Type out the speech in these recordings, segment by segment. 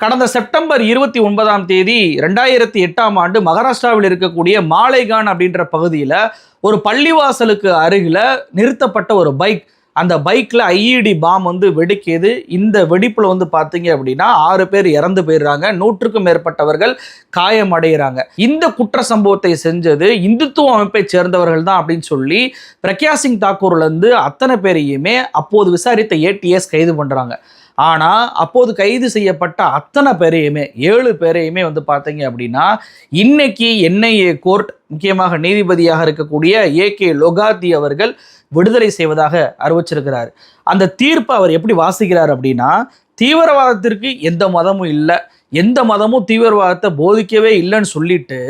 கடந்த செப்டம்பர் இருபத்தி ஒன்பதாம் தேதி ரெண்டாயிரத்தி எட்டாம் ஆண்டு மகாராஷ்டிராவில் இருக்கக்கூடிய மாலைகான் அப்படின்ற பகுதியில் ஒரு பள்ளிவாசலுக்கு அருகில் நிறுத்தப்பட்ட ஒரு பைக். அந்த பைக்கில் ஐஇடி பாம் வந்து வெடிக்கிது. இந்த வெடிப்பில் வந்து பார்த்தீங்க அப்படின்னா ஆறு பேர் இறந்து போயிடுறாங்க. நூற்றுக்கும் மேற்பட்டவர்கள் காயமடைகிறாங்க இந்த குற்ற சம்பவத்தை செஞ்சது இந்துத்துவ அமைப்பை சேர்ந்தவர்கள் தான் அப்படின்னு சொல்லி பிரக்யா சிங் தாக்கூர்லேருந்து அத்தனை பேரையுமே அப்போது விசாரித்த ஏடிஎஸ் கைது பண்ணுறாங்க ஆனால் அப்போது கைது செய்யப்பட்ட அத்தனை பேரையுமே ஏழு பேரையுமே வந்து பார்த்தீங்க அப்படின்னா இன்னைக்கு என்ஐஏ கோர்ட் முக்கியமாக நீதிபதியாக இருக்கக்கூடிய ஏ கே லொகாத்தி அவர்கள் விடுதலை செய்வதாக அறிவிச்சிருக்கிறார். அந்த தீர்ப்பை அவர் எப்படி வாசிக்கிறார் அப்படின்னா தீவிரவாதத்திற்கு எந்த மதமும் இல்லை. எந்த மதமும் தீவிரவாதத்தை போதிக்கவே இல்லைன்னு சொல்லிட்டு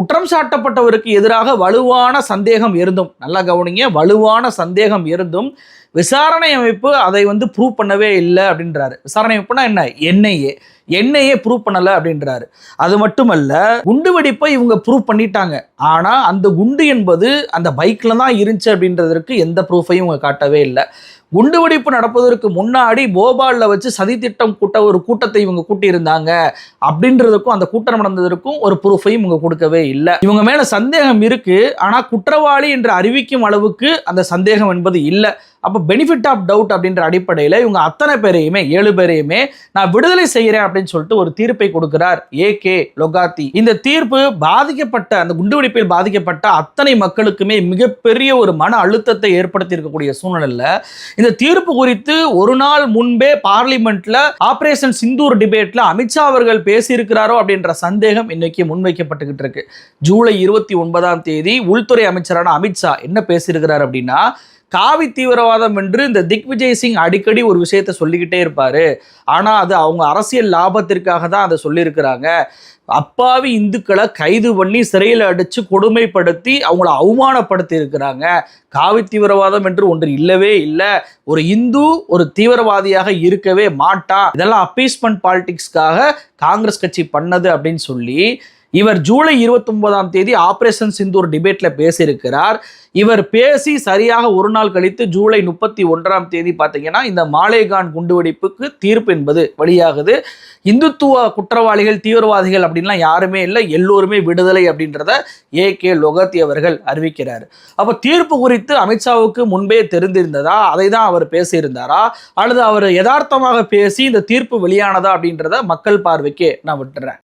குற்றம் சாட்டப்பட்டவருக்கு எதிராக வலுவான சந்தேகம் இருந்தும் நல்லா கவனிங்க வலுவான சந்தேகம் இருந்தும் விசாரணை அமைப்பு அதை வந்து ப்ரூவ் பண்ணவே இல்லை அப்படின்றாரு. விசாரணை அமைப்புனா என்ன? என்ஐஏ. என்னையே ப்ரூவ் பண்ணலை அப்படின்றாரு. அது மட்டுமல்ல குண்டு வெடிப்பை இவங்க ப்ரூவ் பண்ணிட்டாங்க. ஆனால் அந்த குண்டு என்பது அந்த பைக்கில் தான் இருந்துச்சு அப்படின்றதற்கு எந்த ப்ரூஃபையும் இவங்க காட்டவே இல்லை. குண்டுவெடிப்பு நடப்பதற்கு முன்னாடி போபாலில் வச்சு சதித்திட்டம் கூட்ட ஒரு கூட்டத்தை இவங்க கூட்டியிருந்தாங்க அப்படின்றதுக்கும் அந்த கூட்டம் நடந்ததற்கும் ஒரு ப்ரூஃபையும் இவங்க கொடுக்கவே இல்லை. இவங்க மேலே சந்தேகம் இருக்குது ஆனால் குற்றவாளி என்று அறிவிக்கும் அளவுக்கு அந்த சந்தேகம் என்பது இல்லை. அப்போ பெனிஃபிட் ஆஃப் டவுட் அப்படின்ற அடிப்படையில் இவங்க அத்தனை பேரையுமே ஏழு பேரையுமே நான் விடுதலை செய்கிறேன் அப்படின்னு சொல்லிட்டு ஒரு தீர்ப்பை கொடுக்கிறார். ஏ கே லொகாத்தி இந்த தீர்ப்பு பாதிக்கப்பட்ட அந்த குண்டுவெடிப்பில் பாதிக்கப்பட்ட அத்தனை மக்களுக்குமே மிகப்பெரிய ஒரு மன அழுத்தத்தை ஏற்படுத்தி இருக்கக்கூடிய சூழ்நிலையில் இந்த தீர்ப்பு குறித்து ஒரு நாள் முன்பே பார்லிமெண்ட்ல ஆபரேஷன் சிந்தூர் டிபேட்ல அமித்ஷா அவர்கள் பேசியிருக்கிறாரோ அப்படின்ற சந்தேகம் இன்னைக்கு முன்வைக்கப்பட்டுக்கிட்டு இருக்கு. ஜூலை இருபத்தி ஒன்பதாம் தேதி உள்துறை அமைச்சரான அமித்ஷா என்ன பேசியிருக்கிறார் அப்படின்னா காவி தீவிரவாதம் என்று இந்த திக்விஜய் சிங் அடிக்கடி ஒரு விஷயத்த சொல்லிக்கிட்டே இருப்பார். ஆனால் அது அவங்க அரசியல் லாபத்திற்காக தான் அதை சொல்லியிருக்கிறாங்க. அப்பாவி இந்துக்களை கைது பண்ணி சிறையில் அடித்து கொடுமைப்படுத்தி அவங்கள அவமானப்படுத்தி இருக்கிறாங்க காவி தீவிரவாதம் என்று ஒன்று இல்லவே இல்லை. ஒரு இந்து ஒரு தீவிரவாதியாக இருக்கவே மாட்டா. இதெல்லாம் அப்பீஸ்மெண்ட் பாலிடிக்ஸ்க்காக காங்கிரஸ் கட்சி பண்ணது அப்படின்னு சொல்லி இவர் ஜூலை இருபத்தி ஒன்பதாம் தேதி ஆபரேஷன் சிந்தூர் டிபேட்ல பேசியிருக்கிறார். இவர் பேசி சரியாக ஒரு நாள் கழித்து ஜூலை முப்பத்தி ஒன்றாம் தேதி பார்த்தீங்கன்னா இந்த மாலேகான் குண்டுவெடிப்புக்கு தீர்ப்பு என்பது வழியாகுது இந்துத்துவ குற்றவாளிகள் தீவிரவாதிகள் அப்படின்லாம் யாருமே இல்லை. எல்லோருமே விடுதலை அப்படின்றத ஏ கே லொகத்தி அவர்கள் அறிவிக்கிறார். அப்போ தீர்ப்பு குறித்து அமித்ஷாவுக்கு முன்பே தெரிந்திருந்ததா? அதை தான் அவர் பேசியிருந்தாரா? அல்லது அவர் யதார்த்தமாக பேசி இந்த தீர்ப்பு வெளியானதா அப்படின்றத மக்கள் பார்வைக்கு நான் விட்டுறேன்.